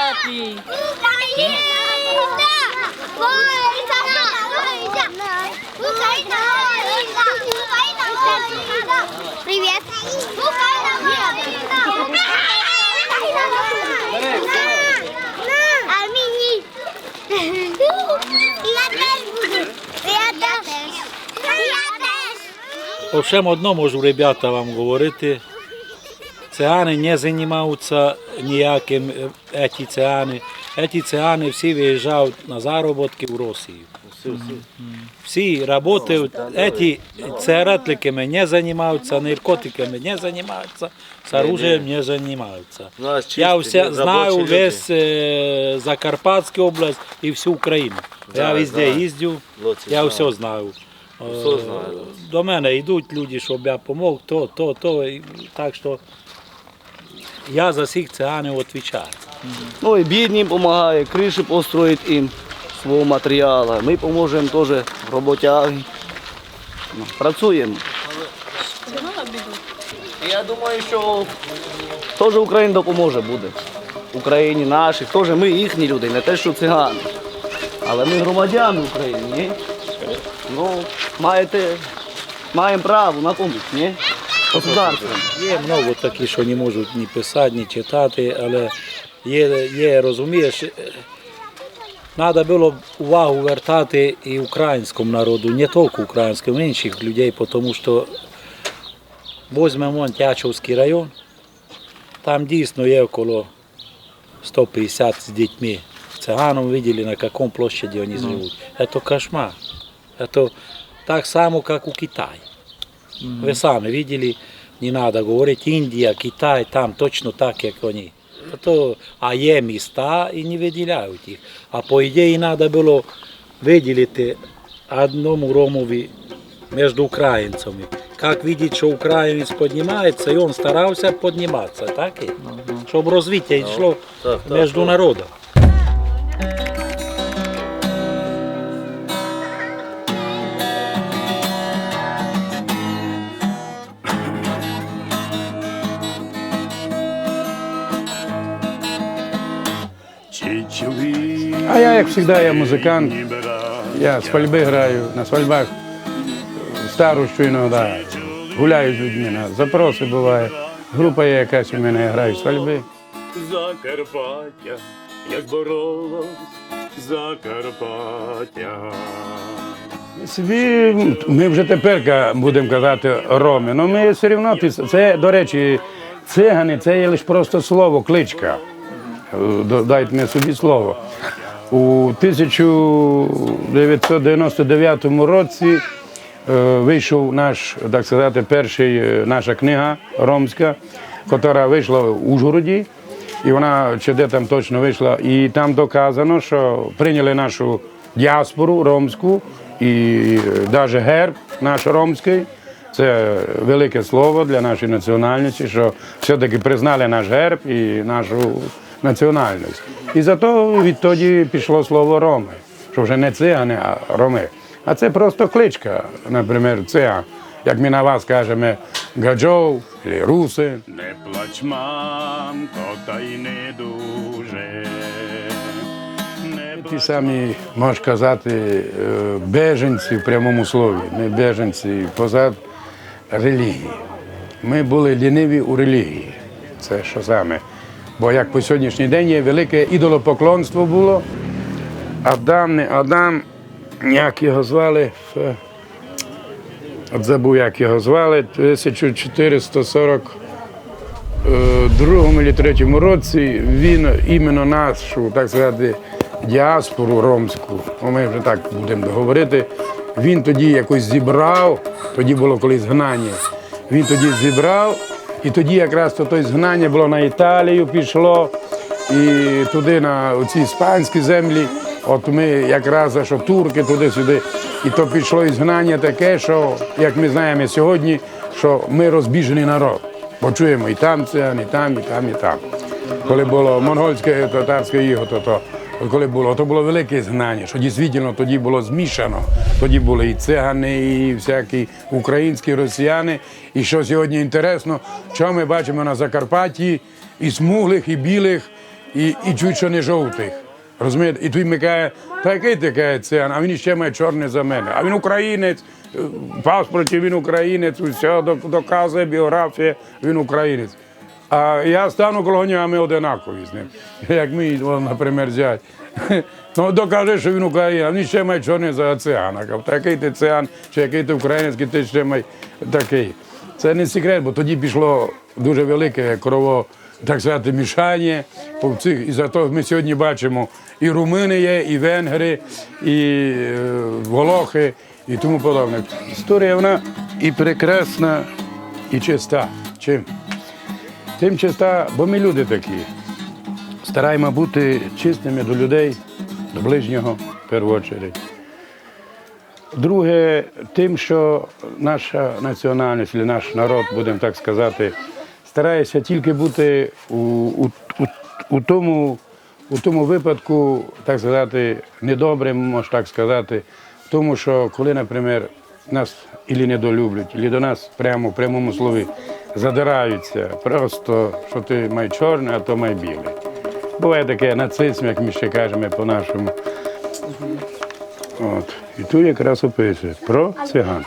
багаті. Україна! Воїна! Воїна! Україна! Воїна! Україна! Воїна! Привіт! Україна! Воїна! А? Я теж буду. Я теж. Я теж. O všem одно можу ребята вам говорити. Цигани не займаються ніяким еті цигани. Еті цигани всі виїжджають на заробітки в Росію. Всі працюють, еті цигаретликами не займаються, наркотиками не займаються, з оружием не займаються. Я все знаю весь Закарпатську область і всю Україну. Я везде їздив, я все знаю. До мене йдуть люди, щоб я допомог, то, то, то. Так що я за всіх циганів відповідаю. Ну і бідним допомагає, криші построїть їм свого матеріалу. Ми поможемо теж роботяги. Ну, Працюємо. Я думаю, що теж Україна допоможе буде. Україні наших, теж ми їхні люди, не те, що цигани. Але ми громадяни України, ні? Ну, маєте, маємо право на поміч, ні? Государством. Є много таких, що не можуть ні писати, ні читати, але є, є розумієш, треба було б увагу вертати і українському народу, не тільки українському, інших людей, тому що візьмемо Тячівський район, там дійсно є около 150 з дітьми. Циганом видели, на каком площади они живут. Это кошмар. Это так само, как у Китая. Ви самі видели, не треба говорити Індія, Китай, там точно так, як вони. То, а є міста і не виділяють їх. А по ідеї треба було виділити одному ромові між українцями. Як видить, що українець піднімається, і він старався підніматися, так? Щоб розвиття йшло між народом. Я, як завжди, я музикант. Я з фольби граю, на свальбах стару щойно да, гуляю з людьми. На запроси буває. Група є якась у мене, я граю з. Закарпаття, як боролось Закарпаття. Собі, ми вже тепер будемо казати роми. Ну ми все одно, це, до речі, цигани це є лише просто слово, кличка. Дайте мені собі слово. У 1999 році е, вийшов наш, так сказати, перший, е, наша книга ромська, яка вийшла в Ужгороді. І вона чи де там точно вийшла, і там доказано, що прийняли нашу діаспору ромську і навіть герб наш ромський. Це велике слово для нашої національності, що все-таки признали наш герб і нашу національність. І зато відтоді пішло слово роми, що вже не цигани, а роми. А це просто кличка, наприклад, циган. Як ми на вас кажемо гаджов, руси. Не плач, мамко, та й не дуже. Ті самі, можна казати, е, беженці в прямому слові, не беженці позад релігії. Ми були ліниві у релігії. Це що саме. Бо як по сьогоднішній день є велике ідолопоклонство було. Адам, не Адам, як його звали, от забув, як його звали, 1440 е, другому чи третьому році він іменно нашу, так сказати, діаспору ромську, ми вже так будемо говорити, він тоді якось зібрав, тоді було колись згнання, він тоді зібрав, і тоді якраз то той згнання було на Італію, пішло, і туди на ці іспанські землі. От ми якраз що турки туди-сюди. І то пішло ізгнання таке, що, як ми знаємо сьогодні, що ми розбіжений народ. Бо чуємо і там це, і там, і там, і там. Коли було монгольське, татарське іго, то, то коли було, то було велике згнання, що дійсно тоді було змішано. Тоді були і цигани, і всякі українські росіяни. І що сьогодні інтересно, що ми бачимо на Закарпатті, і смуглих, і білих, і, і чуть що не жовтих. Розумієте? І той ми каже, та який ти циан, а він ще має чорне за мене. А він українець, е, в паспорті він українець, док- доказує біографія, він українець. А я стану коло а ми одинакові з ним. Як он, наприклад, зять. Ну, докаже, що він українець, а він ще має чорне за циана. Кажу, та який ти циан, чи який ти українець, ти ще має такий. Це не секрет, бо тоді пішло дуже велике крово, так сказати, мішання. І зато ми сьогодні бачимо і румини є, і венгри, і е, волохи, і тому подобне. Історія вона і прекрасна, і чиста. Чим? Тим чиста, бо ми люди такі. Стараємо бути чистими до людей, до ближнього в першу чергу. Друге, тим, що наша національність, чи наш народ, будемо так сказати, старається тільки бути у, у, у, у, тому, у тому випадку, так сказати, недобрим, можна так сказати, тому, що коли, наприклад, нас ілі недолюблять, ілі до нас прямо в прямому слові задираються, просто що ти май чорне, а то май біле. Буває таке нацизм, як ми ще кажемо по-нашому. От. І тут якраз описує про циган.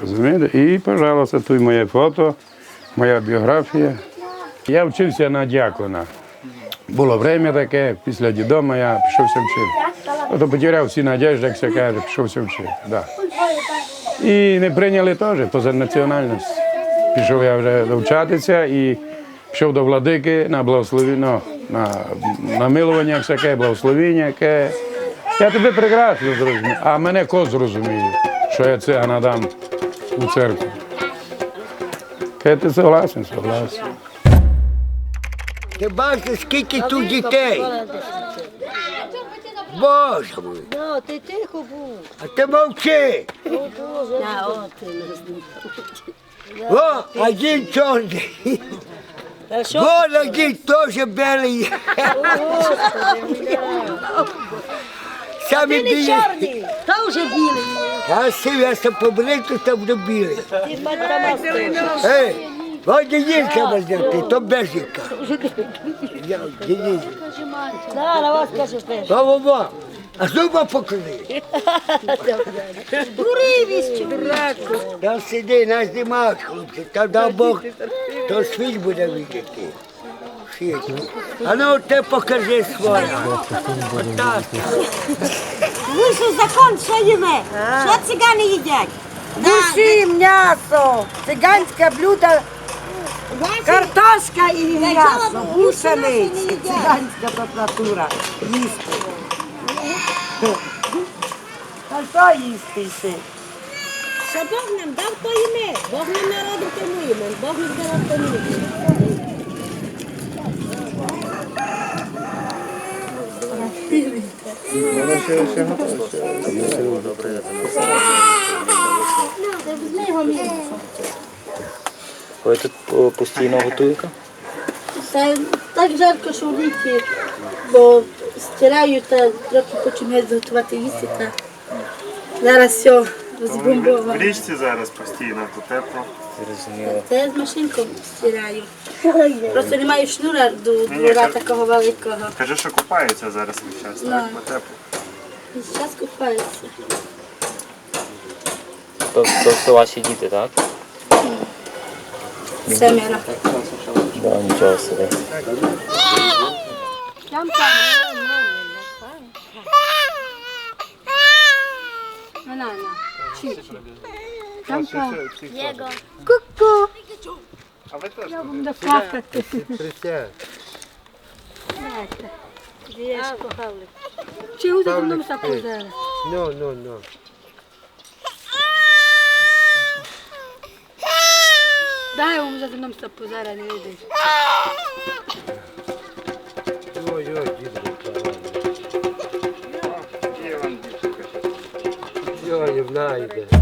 Розумієте? І, пожалуйста, тут моє фото, моя біографія. Я вчився на дякона. Було время таке, після дідома я пішовся вчити. Ото потеряв всі надіжди, як се каже, пішовся вчити. Да. І не прийняли теж поза національність. Пішов я вже довчатися і пішов до владики на благословіння, на, на милування, як таке, благословіння, яке. Я тебе прекрасно зрозумію, а мене ко зрозуміє, що я це надам у церкву. Ти согласен, согласен. Ти бачиш, скільки тут дітей? Боже мой, Ну, ти тихо був. а ти мовчи. На, о, ти не О, один чорний. Та що? Вон один теж білий. Самі Ти не білі. чорний, та вже білий. Та сився побрити, то буде білий. Ти батька мастиш. Ей, вон дідінка возьмете, то бежика. Я, дідінка. Да, на вас каже теж. Во-во-во. А зуба покажи. Дурий Там сиди, нас нема, хлопці, там дай Бог, то світ буде видіти. А ну ти покажи своє. Вийшов закон, що їме? Що цигани їдять? Душі, м'ясо, циганське блюдо, картошка і м'ясо, гусениці, циганська татура. Їсти. А що їсти ще? Що Бог нам дав, то їме. Бог нам народив, то ми. Бог нам дав, то ми їмо. Ви тут постійно готуєте? Та так жарко, що віки, бо стираю та трохи починаю готувати їсти. Та зараз все розбомбовано. В річці зараз постійно, то тепло. Зрозуміло. Та я з машинком стираю. Просто немає шнура до двора такого великого. Кажи, що купаються зараз весь час, так? Бо тепло. Зараз купаюся. То, то все ваші діти, так? Семеро. Да, нічого собі. Jego. Чи усе нам запозали? Ну, ну, ну. Дай вам за нам запозали, не видиш. Ой, ой, дідо. Ой, знайде.